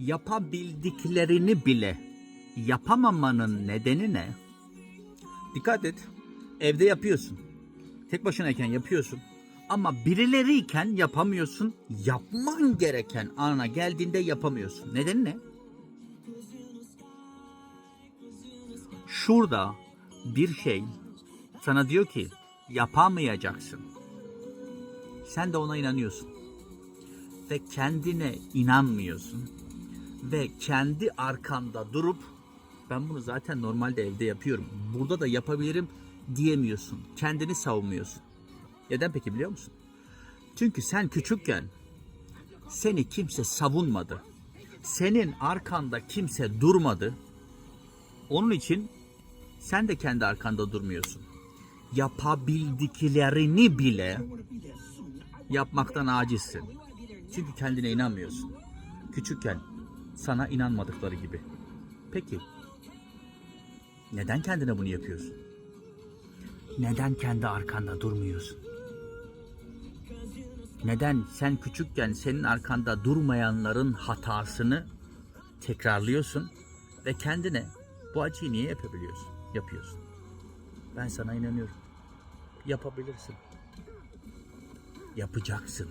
yapabildiklerini bile yapamamanın nedeni ne? Dikkat et. Evde yapıyorsun. Tek başınayken yapıyorsun. Ama birileriyken yapamıyorsun. Yapman gereken ana geldiğinde yapamıyorsun. Nedeni ne? Şurada bir şey sana diyor ki yapamayacaksın. Sen de ona inanıyorsun. Ve kendine inanmıyorsun. Ve kendi arkanda durup ben bunu zaten normalde evde yapıyorum. Burada da yapabilirim diyemiyorsun. Kendini savunmuyorsun. Neden peki biliyor musun? Çünkü sen küçükken seni kimse savunmadı. Senin arkanda kimse durmadı. Onun için sen de kendi arkanda durmuyorsun. Yapabildiklerini bile yapmaktan acizsin. Çünkü kendine inanmıyorsun. Küçükken sana inanmadıkları gibi. Peki neden kendine bunu yapıyorsun? Neden kendi arkanda durmuyorsun? Neden sen küçükken senin arkanda durmayanların hatasını tekrarlıyorsun ve kendine bu acıyı niye yapabiliyorsun? Yapıyorsun. Ben sana inanıyorum. Yapabilirsin. Yapacaksın.